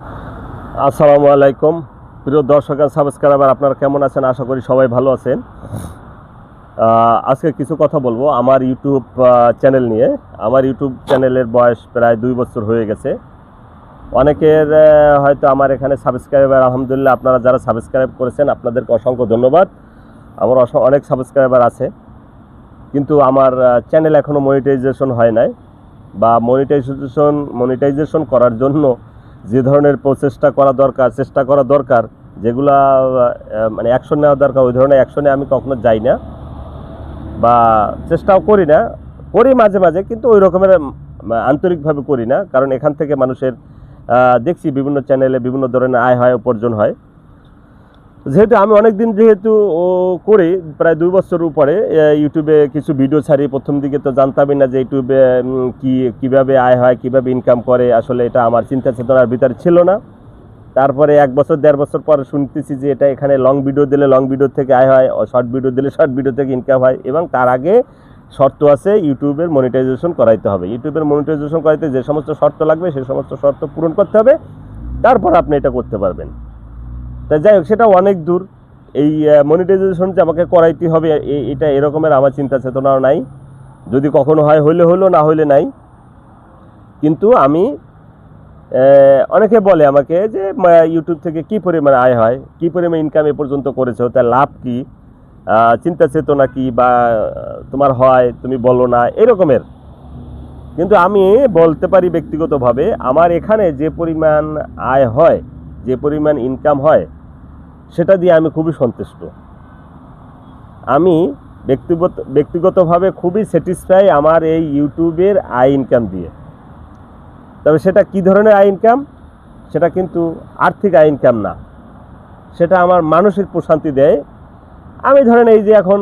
আসসালামু আলাইকুম। প্রিয় দর্শক আর সাবস্ক্রাইবার, আপনারা কেমন আছেন? আশা করি সবাই ভালো আছেন। আজকে কিছু কথা বলব আমার ইউটিউব চ্যানেল নিয়ে। আমার ইউটিউব চ্যানেলের বয়স প্রায় দুই বছর হয়ে গেছে। অনেকের হয়তো আমার এখানে সাবস্ক্রাইবার, আলহামদুলিল্লাহ আপনারা যারা সাবস্ক্রাইব করেছেন, আপনাদেরকে অসংখ্য ধন্যবাদ। আমার অনেক সাবস্ক্রাইবার আছে। কিন্তু আমার চ্যানেল এখনও মনিটাইজেশন হয় নাই বা মনিটাইজেশন মনিটাইজেশন করার জন্য যে ধরনের প্রচেষ্টা করা দরকার, চেষ্টা করা দরকার, যেগুলা মানে অ্যাকশন নেওয়া দরকার, ওই ধরনের অ্যাকশনে আমি কখনো যাই না বা চেষ্টাও করি না। করি মাঝে মাঝে, কিন্তু ওই রকমের আন্তরিকভাবে করি না। কারণ এখান থেকে মানুষের দেখছি বিভিন্ন চ্যানেলে বিভিন্ন ধরনের আয় হয় উপার্জন হয়। যেহেতু আমি অনেক দিন যেহেতু ও করি প্রায় দুই বছর উপরে ইউটিউবে কিছু ভিডিও ছাড়ি প্রথম দিকে তো জানতামই না যে ইউটিউবে কি, কীভাবে আয় হয়, কীভাবে ইনকাম করে, আসলে এটা আমার চিন্তা চেতনার ভিতরে ছিল না। তারপরে এক বছর, দেড় বছর পরে শুনতেছি যে এটা এখানে লং ভিডিও দিলে লং ভিডিও থেকে আয় হয় শর্ট ভিডিও দিলে শর্ট ভিডিও থেকে ইনকাম হয় এবং তার আগে শর্ত আছে ইউটিউবের মনিটাইজেশন করাইতে হবে। ইউটিউবের মনিটাইজেশন করাইতে যে সমস্ত শর্ত লাগবে সেই সমস্ত শর্ত পূরণ করতে হবে। তারপর আপনি এটা করতে পারবেন। তা যাই হোক, সেটা অনেক দূর। এই মনিটাইজেশন যে আমাকে করাইতে হবে এটা এরকমের আমার চিন্তা চেতনাও নাই। যদি কখনো হয়, হইলে হইল, না হইলে নাই। কিন্তু আমি অনেকে বলে আমাকে যে ইউটিউব থেকে কি পরিমাণে আয় হয়, কি পরিমাণে ইনকাম এ পর্যন্ত করেছ, তার লাভ কি? চিন্তা চেতনা কি বা, তোমার হয়, তুমি বলো না, এরকমের। কিন্তু আমি বলতে পারি ব্যক্তিগতভাবে, আমার এখানে যে পরিমাণ আয় হয়, যে পরিমাণ ইনকাম হয় সেটা দিয়ে আমি খুবই সন্তুষ্ট। আমি ব্যক্তিগত, ব্যক্তিগতভাবে খুবই স্যাটিসফাই আমার এই ইউটিউবের আয় ইনকাম দিয়ে। তবে সেটা কি ধরনের আয় ইনকাম সেটা কিন্তু আর্থিক আয় ইনকাম না। সেটা আমার মানসিক প্রশান্তি দেয়। আমি ধরেন এই যে এখন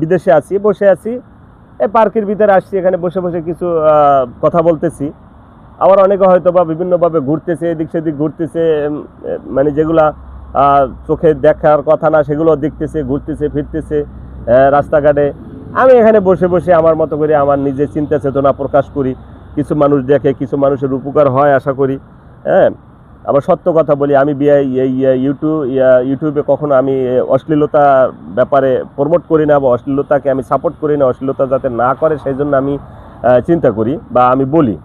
বিদেশে আছি, বসে আছি এই পার্কের ভিতরে আসছি, এখানে বসে বসে কিছু কথা বলতেছি। আবার অনেকে হয়তো বা বিভিন্নভাবে ঘুরতেছে, এদিক সেদিক ঘুরতেছে মানে যেগুলা চোখে দেখার কথা না, সেগুলো দেখতেছে, ঘুরতেছে, ফিরতেছে রাস্তাঘাটে। আমি এখানে বসে বসে আমার মতো করে আমার নিজের চিন্তা চেতনা প্রকাশ করি। কিছু মানুষ দেখে, কিছু মানুষের উপকার হয় আশা করি। হ্যাঁ আবার সত্য কথা বলি, আমি বিয়ে ইউটিউব ইউটিউবে কখনো আমি অশ্লীলতা ব্যাপারে প্রমোট করি না, বা অশ্লীলতাকে আমি সাপোর্ট করি না, অশ্লীলতা যাতে না করে সেই জন্য আমি চিন্তা করি বা আমি বলি।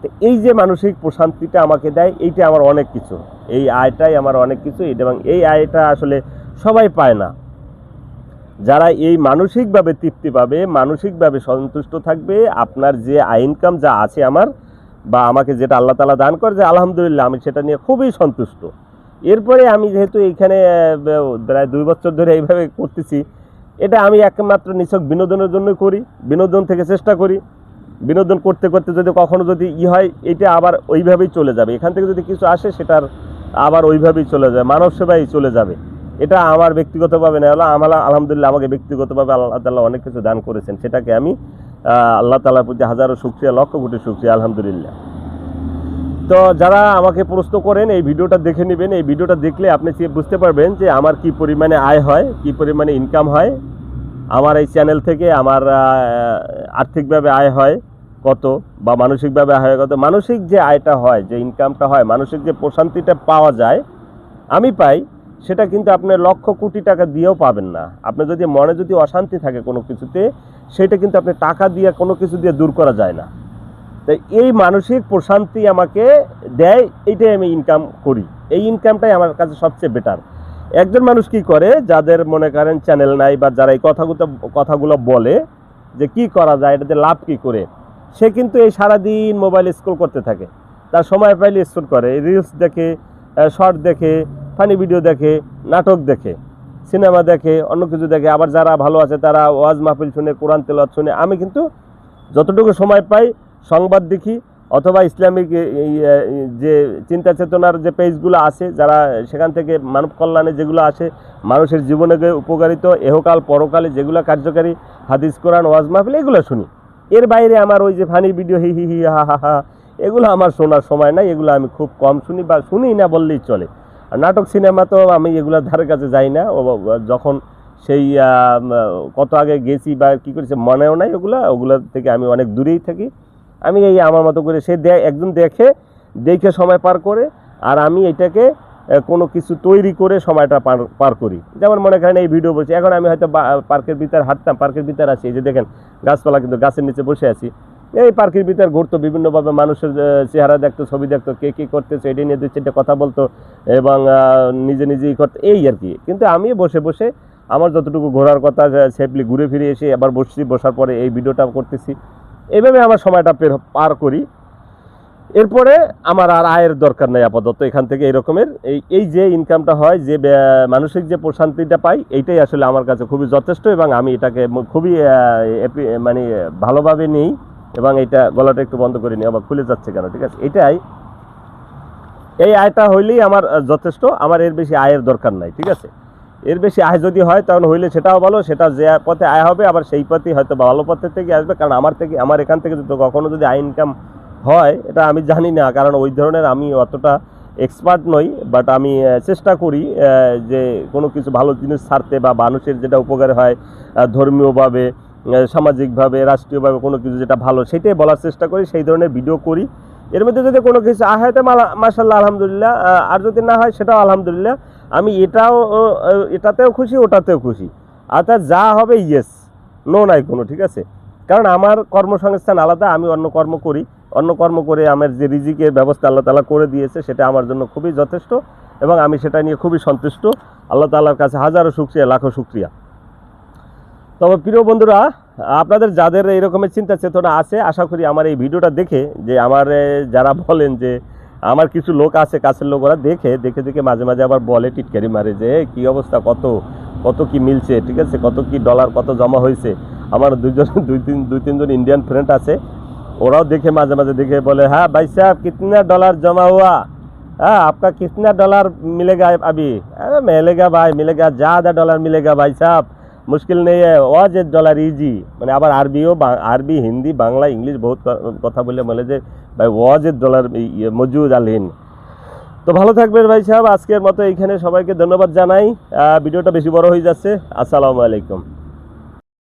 তো এই যে মানসিক প্রশান্তিটা আমাকে দেয়, এইটা আমার অনেক কিছু। এই আয়টাই আমার অনেক কিছু এটা এবং এই আয়টা আসলে সবাই পায় না। যারা এই মানসিকভাবে তৃপ্তি পাবে, মানসিকভাবে সন্তুষ্ট থাকবে, আপনার যে আয় ইনকাম যা আছে আমার বা আমাকে যেটা আল্লাহ তালা দান করে যে আলহামদুলিল্লাহ আমি সেটা নিয়ে খুবই সন্তুষ্ট। এরপরে আমি যেহেতু এইখানে প্রায় দুই বছর ধরে এইভাবে করতেছি, এটা আমি একমাত্র নিছক বিনোদনের জন্য করি, বিনোদন থেকে চেষ্টা করি। বিনোদন করতে করতে যদি কখনো যদি ই হয়, এটা আবার ওইভাবেই চলে যাবে। এখান থেকে যদি কিছু আসে, সেটার আবার ওইভাবেই চলে যাবে মানব সেবাই চলে যাবে। এটা আমার ব্যক্তিগতভাবে না হলো আমার আলহামদুলিল্লাহ আমাকে ব্যক্তিগতভাবে আল্লাহ তাল্লাহ অনেক কিছু দান করেছেন। সেটাকে আমি আল্লাহ তালার প্রতি হাজারো শুক্রিয়া, লক্ষ কোটি শুক্রিয়া, আলহামদুলিল্লাহ। তো যারা আমাকে প্রশ্ন করেন, এই ভিডিওটা দেখে নেবেন। এই ভিডিওটা দেখলে আপনি বুঝতে পারবেন যে আমার কি পরিমাণে আয় হয়, কি পরিমাণে ইনকাম হয়। আমার এই চ্যানেল থেকে আমার আর্থিকভাবে আয় হয়। কত বা মানসিকভাবে আয় কত, মানসিক যে আয়টা হয়, যে ইনকামটা হয়, মানসিক যে প্রশান্তিটা পাওয়া যায়, আমি পাই, সেটা কিন্তু আপনি লক্ষ কোটি টাকা দিয়েও পাবেন না। আপনি যদি মনে যদি অশান্তি থাকে কোনো কিছুতে, সেটা কিন্তু আপনি টাকা দিয়ে কোনো কিছু দিয়ে দূর করা যায় না। তাই এই মানসিক প্রশান্তি আমাকে দেয় এইটাই আমি ইনকাম করি। এই ইনকামটাই আমার কাছে সবচেয়ে বেটার একজন মানুষ কি করে, যাদের মনে করেন চ্যানেল নাই বা যারা এই কথাগুলো কথাগুলো বলে, যে কি করা যায়, এটাতে লাভ কি করে? সে কিন্তু এই সারাদিন মোবাইল স্ক্রল করতে থাকে। তার সময় পাইলে স্ক্রল করে রিলস দেখে শর্ট দেখে ফানি ভিডিও দেখে, নাটক দেখে সিনেমা দেখে, অন্য কিছু দেখে। আবার যারা ভালো আছে তারা ওয়াজ মাহফিল শুনে, কোরআন তেলাওয়াত শুনে। আমি কিন্তু যতটুকু সময় পাই সংবাদ দেখি, অথবা ইসলামিক যে চিন্তা চেতনার যে পেজগুলো আছে, যারা সেখান থেকে মানব কল্যাণে যেগুলো আসে, মানুষের জীবনে উপকারিত, এহকাল, পরকালে যেগুলো কার্যকারী, হাদিস, কোরআন, ওয়াজ মাহফিল, এগুলো শুনি। এর বাইরে আমার ওই যে ফানি ভিডিও, হি হি হি, হা হা হা, এগুলো আমার শোনার সময় নাই, এগুলো আমি খুব কম শুনি বা শুনি না বললেই চলে। আর নাটক, সিনেমা তো আমি এগুলোর ধারে কাছে যাই না, ও যখন সেই কত আগে গেছি বা কী করেছে মনেও নাই ওগুলো ওগুলো থেকে আমি অনেক দূরেই থাকি। আমি এই আমার মতো করে সে একজন দেখে দেখে সময় পার করে, আর আমি এটাকে কোনো কিছু তৈরি করে সময়টা পার পার করি। যেমন মনে করেন এই ভিডিও বলছি, এখন আমি হয়তো পার্কের ভিতরে হাঁটতাম, পার্কের ভিতরে আছি, এই যে দেখেন, গাছপালা কিন্তু গাছের নিচে বসে আছি। এই পার্কের ভিতরে ঘুরতো বিভিন্নভাবে মানুষের চেহারা দেখতো, ছবি দেখতো, কে কী করতেছে এটা নিয়ে দুই চারটে কথা বলতো, এবং নিজে নিজেই করতো, এই আর কি। কিন্তু আমি বসে বসে আমার যতটুকু ঘোরার কথা সেফলি ঘুরে ফিরে এসে আবার বসছি, বসার পরে এই ভিডিওটা করতেছি। এইভাবে আমার সময়টা পার করি। এরপরে আমার আর আয়ের দরকার নেই আপাতত এখান থেকে এই রকমের। এই এই যে ইনকামটা হয়, যে মানসিক যে প্রশান্তিটা পাই, এইটাই আসলে আমার কাছে খুবই যথেষ্ট এবং আমি এটাকে খুবই মানে ভালোভাবে নিই এবং এটা গলাটা একটু বন্ধ করে নিই, আবার খুলে যাচ্ছে কেন? ঠিক আছে, এটাই। এই আয়টা হইলেই আমার যথেষ্ট, আমার এর বেশি আয়ের দরকার নাই, ঠিক আছে? এর বেশি আয় যদি হয়, তখন হইলে সেটাও ভালো, সেটা যে পথে আয় হবে, আবার সেই পথেই হয়তো ভালো পথের থেকে আসবে, কারণ আমার থেকে, আমার এখান থেকে যদি কখনো যদি আয় ইনকাম হয়, এটা আমি জানি না, কারণ ওই ধরনের আমি অতটা এক্সপার্ট নই বাট আমি চেষ্টা করি যে কোনো কিছু ভালো জিনিস ছাড়তে বা মানুষের যেটা উপকার হয় ধর্মীয়ভাবে সামাজিকভাবে, রাষ্ট্রীয়ভাবে কোনো কিছু যেটা ভালো, সেটাই বলার চেষ্টা করি, সেই ধরনের ভিডিও করি। এর মধ্যে যদি কোনো কিছু আয় হয় তো মাসাল্লাহ আলহামদুলিল্লাহ আর যদি না হয়, সেটাও আলহামদুলিল্লাহ, আমি এটাও এটাতেও খুশি, ওটাতেও খুশি। অর্থাৎ যা হবে ইয়েস নো নাই কোনো, ঠিক আছে? কারণ আমার কর্মসংস্থান আলাদা, আমি অন্য কর্ম করি। অন্য কর্ম করে আমার যে রিজিকের ব্যবস্থা আল্লাহ তালা করে দিয়েছে সেটা আমার জন্য খুবই যথেষ্ট এবং আমি সেটা নিয়ে খুবই সন্তুষ্ট। আল্লাহ তালার কাছে হাজারো শুক্রিয়া লাখো শুক্রিয়া। তবে প্রিয় বন্ধুরা আপনাদের যাদের এই রকমের চিন্তা চেতনা আছে আশা করি আমার এই ভিডিওটা দেখে যে আমার যারা বলেন যে আমার কিছু লোক আছে কাছের লোক ওরা দেখে দেখে দেখে মাঝে মাঝে আবার বলে টিটকারি মারে যে "এই, কি অবস্থা? কত কত কি মিলছে? ঠিক আছে? কত কি ডলার কত জমা হয়েছে? আমার দুইজন দুই তিন দুই তিনজন ইন্ডিয়ান ফ্রেন্ড আছে। ওরাও দেখে মাঝে মাঝে দেখে বলে হ্যাঁ ভাই সাহেব कितना डॉलर जमा हुआ हाँ आपका कितना डॉलर मिलेगा अभी अरे मिलेगा भाई मिलेगा ज़्यादा डॉलर मिलेगा भाई साहब মুশকিল নেই ওয়াজ এর ডলার ইজি মানে আবার আরবিও বা- আরবি হিন্দি বাংলা ইংলিশ বহুত ক- কথা বলে বলে যে ভাই ওয়াজ এর ডলার ইয়ে, মজুদ আলহিন তো ভালো থাকবেন ভাই সাহেব আজকের মতো এইখানে সবাইকে ধন্যবাদ জানাই আহ, ভিডিওটা বেশি বড় হয়ে যাচ্ছে আসসালামু আলাইকুম